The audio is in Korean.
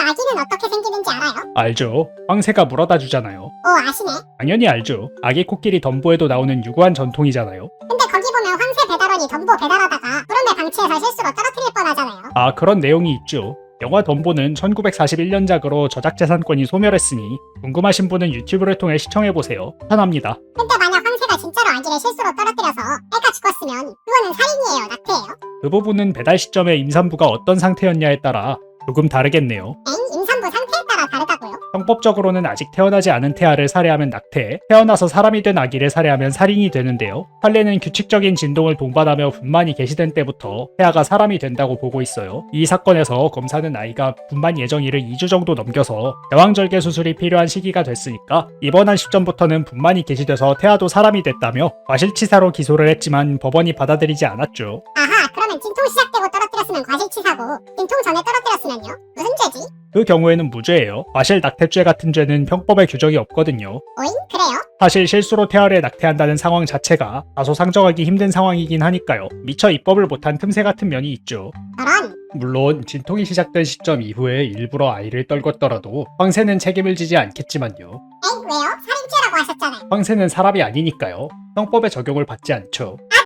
아기는 어떻게 생기는지 알아요? 알죠. 황새가 물어다 주잖아요. 오 아시네. 당연히 알죠. 아기 코끼리 덤보에도 나오는 유구한 전통이잖아요. 근데 거기 보면 황새 배달원이 덤보 배달하다가 구름에 방치해서 실수로 떨어뜨릴 뻔하잖아요. 아, 그런 내용이 있죠. 영화 덤보는 1941년작으로 저작재산권이 소멸했으니 궁금하신 분은 유튜브를 통해 시청해보세요. 추천합니다. 근데 만약 황새가 진짜로 아기를 실수로 떨어뜨려서 애가 죽었으면 그거는 살인이에요, 낙태예요? 그 부분은 배달 시점에 임산부가 어떤 상태였냐에 따라 조금 다르겠네요. 엥? 임산부 상태에 따라 다르다고요? 형법적으로는 아직 태어나지 않은 태아를 살해하면 낙태, 태어나서 사람이 된 아기를 살해하면 살인이 되는데요. 판례는 규칙적인 진동을 동반하며 분만이 개시된 때부터 태아가 사람이 된다고 보고 있어요. 이 사건에서 검사는 아이가 분만 예정일을 2주 정도 넘겨서 대왕절개 수술이 필요한 시기가 됐으니까 입원한 시점부터는 분만이 개시돼서 태아도 사람이 됐다며 과실치사로 기소를 했지만 법원이 받아들이지 않았죠. 아하, 그러면 진통 시작되고 떨어뜨렸으면 과실치사고 진통 전에 떨어뜨렸으면요? 무슨 죄지? 그 경우에는 무죄예요. 과실 낙태죄 같은 죄는 형법에 규정이 없거든요. 오잉? 그래요? 사실 실수로 태아를 낙태한다는 상황 자체가 다소 상정하기 힘든 상황이긴 하니까요. 미처 입법을 못한 틈새 같은 면이 있죠. 저런 물론 진통이 시작된 시점 이후에 일부러 아이를 떨궜더라도 황새는 책임을 지지 않겠지만요. 엥? 왜요? 살인죄라고 하셨잖아요. 황새는 사람이 아니니까요. 형법의 적용을 받지 않죠. 아